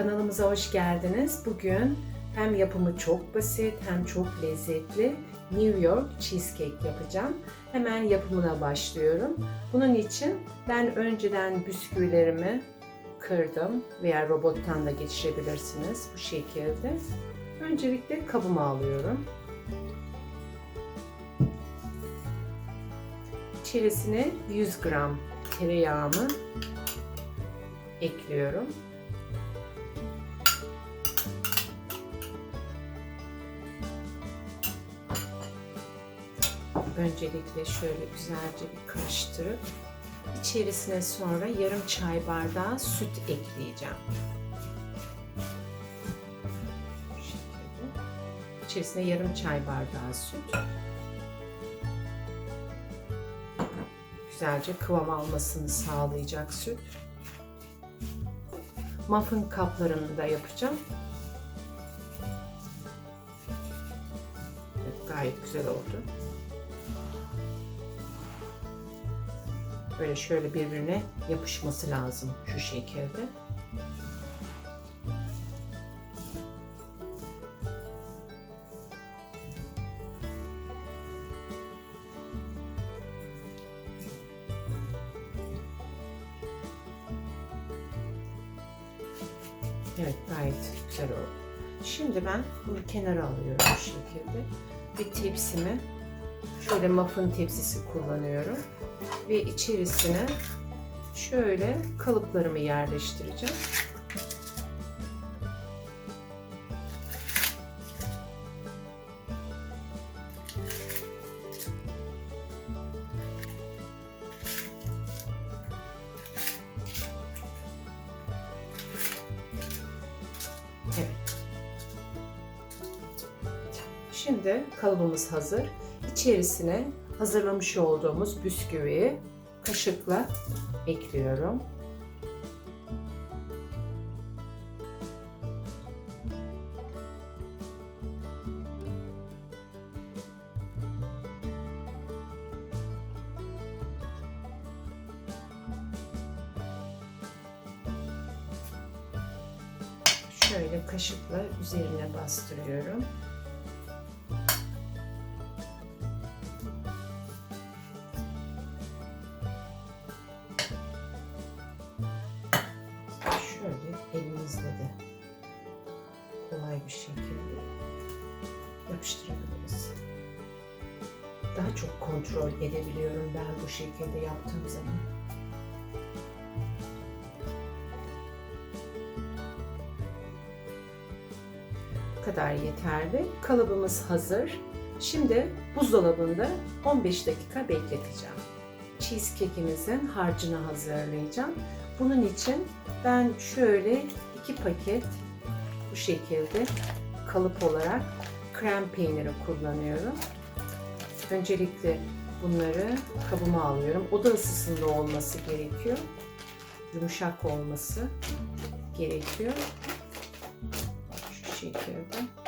Kanalımıza hoş geldiniz. Bugün hem yapımı çok basit hem çok lezzetli New York cheesecake yapacağım. Hemen yapımına başlıyorum. Bunun için ben önceden bisküvilerimi kırdım veya robottan da geçirebilirsiniz bu şekilde. Öncelikle kabıma alıyorum. İçerisine 100 gram tereyağımı ekliyorum. Öncelikle şöyle güzelce bir karıştırıp içerisine sonra yarım çay bardağı süt ekleyeceğim. İçerisine yarım çay bardağı süt. Güzelce kıvam almasını sağlayacak süt. Muffin kaplarını da yapacağım. Evet, gayet güzel oldu. Böyle şöyle birbirine yapışması lazım şu şekilde. Evet gayet güzel oldu. Şimdi ben bunu kenara alıyorum bu şekilde. Bir tepsimi şöyle muffin tepsisi kullanıyorum. Ve içerisine şöyle kalıplarımı yerleştireceğim. Evet. Şimdi kalıbımız hazır. İçerisine hazırlamış olduğumuz bisküviyi kaşıkla ekliyorum. Şöyle kaşıkla üzerine bastırıyorum. De kolay bir şekilde yapıştırabiliriz. Daha çok kontrol edebiliyorum ben bu şekilde yaptığım zaman. Bu kadar yeterli. Kalıbımız hazır. Şimdi buzdolabında 15 dakika bekleteceğim. Cheesecake'imizin harcını hazırlayacağım. Bunun için ben şöyle iki paket bu şekilde kalıp olarak krem peyniri kullanıyorum. Öncelikle bunları kabıma alıyorum. Oda ısısında olması gerekiyor. Yumuşak olması gerekiyor. Şu şekilde.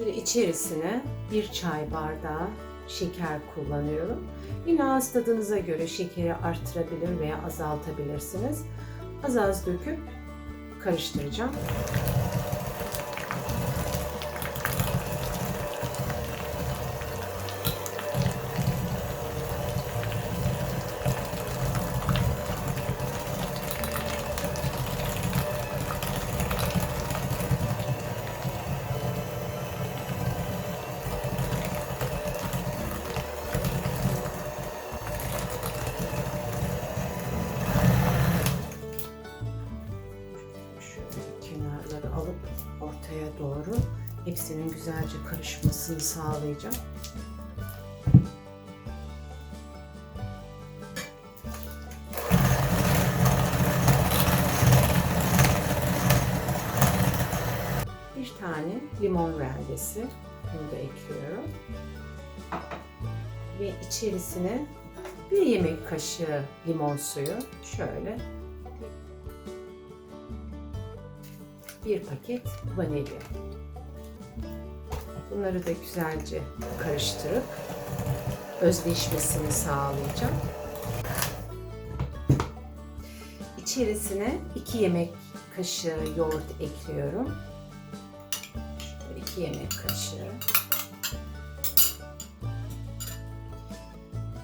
Şöyle içerisine bir çay bardağı şeker kullanıyorum. Yine ağız tadınıza göre şekeri arttırabilir veya azaltabilirsiniz. Az az döküp karıştıracağım. Alıp ortaya doğru hepsinin güzelce karışmasını sağlayacağım. Bir tane limon rendesi. Bunu da ekliyorum. Ve içerisine bir yemek kaşığı limon suyu. Şöyle. Bir paket vanilya. Bunları da güzelce karıştırıp özleşmesini sağlayacağım. İçerisine 2 yemek kaşığı yoğurt ekliyorum. Şöyle 2 yemek kaşığı.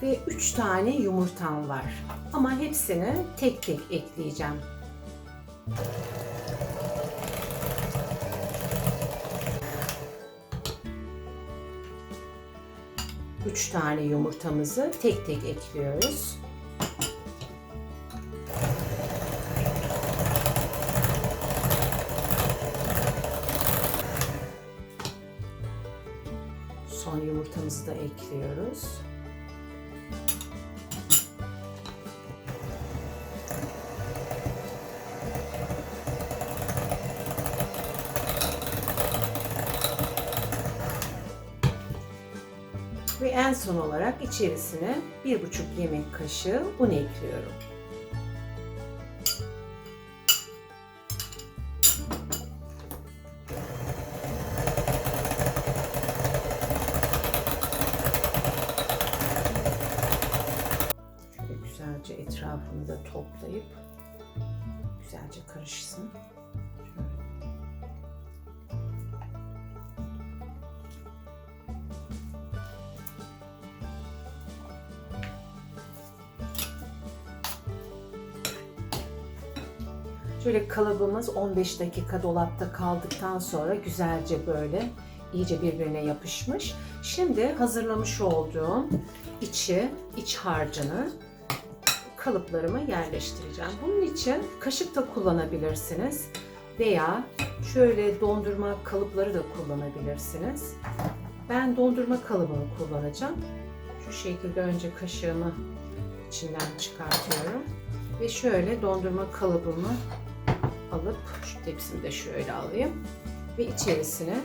Ve 3 tane yumurtam var. Ama hepsini tek tek ekleyeceğim. Üç tane yumurtamızı tek tek ekliyoruz. Son yumurtamızı da ekliyoruz. Ve en son olarak içerisine bir buçuk yemek kaşığı un ekliyorum. Güzelce etrafını da toplayıp güzelce karışsın. Şöyle kalıbımız 15 dakika dolapta kaldıktan sonra güzelce böyle iyice birbirine yapışmış. Şimdi hazırlamış olduğum içi, iç harcını kalıplarıma yerleştireceğim. Bunun için kaşık da kullanabilirsiniz veya şöyle dondurma kalıpları da kullanabilirsiniz. Ben dondurma kalıbını kullanacağım. Şu şekilde önce kaşığımı içinden çıkartıyorum ve şöyle dondurma kalıbımı alıp şu tepsimi de şöyle alayım ve içerisine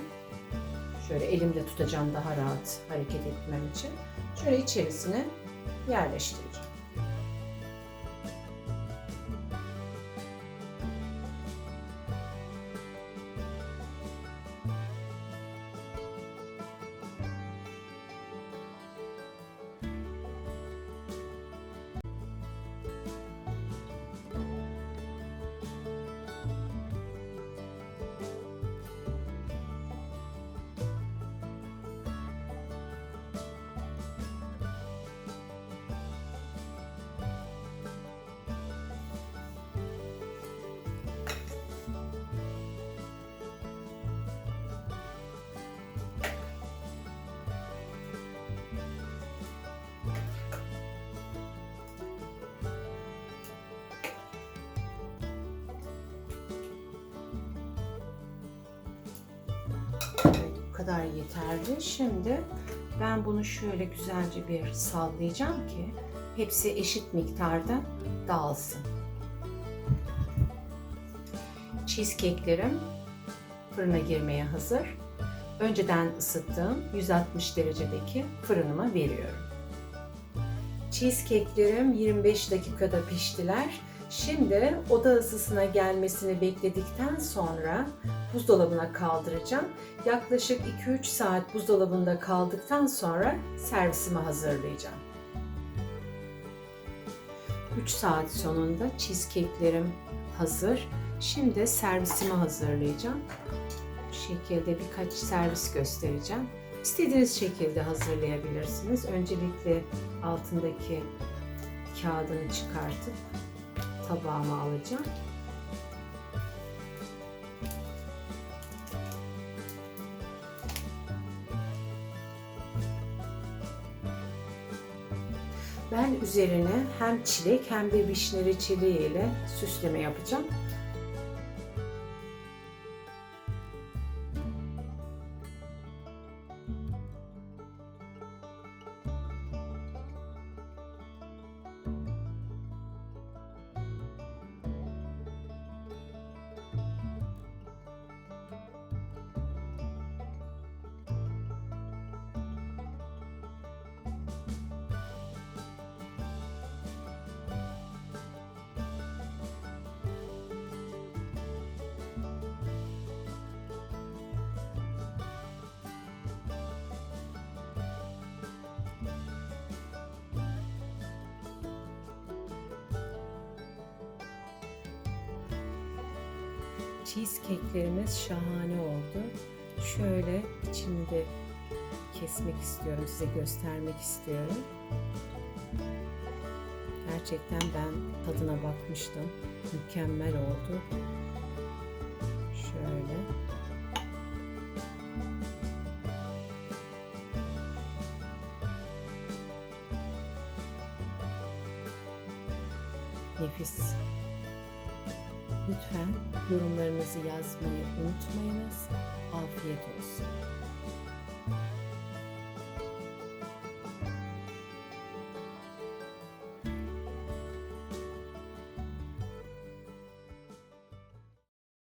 şöyle elimde tutacağım daha rahat hareket etmem için şöyle içerisine yerleştireceğim. Kadar yeterli. Şimdi ben bunu şöyle güzelce bir sallayacağım ki hepsi eşit miktarda dağılsın. Cheesecake'lerim fırına girmeye hazır. Önceden ısıttığım 160 derecedeki fırınıma veriyorum. Cheesecake'lerim 25 dakikada piştiler. Şimdi oda ısısına gelmesini bekledikten sonra buzdolabına kaldıracağım. Yaklaşık 2-3 saat buzdolabında kaldıktan sonra servisime hazırlayacağım. 3 saat sonunda cheesecake'lerim hazır. Şimdi servisimi hazırlayacağım. Bu şekilde birkaç servis göstereceğim. İstediğiniz şekilde hazırlayabilirsiniz. Öncelikle altındaki kağıdını çıkartıp tabağıma alacağım. Ben üzerine hem çilek hem de vişne reçeli ile süsleme yapacağım. Cheesecake'lerimiz şahane oldu. Şöyle içinde kesmek istiyorum, size göstermek istiyorum. Gerçekten ben tadına bakmıştım. Mükemmel oldu. Şöyle. Nefis. Lütfen yorumlarınızı yazmayı unutmayınız. Afiyet olsun.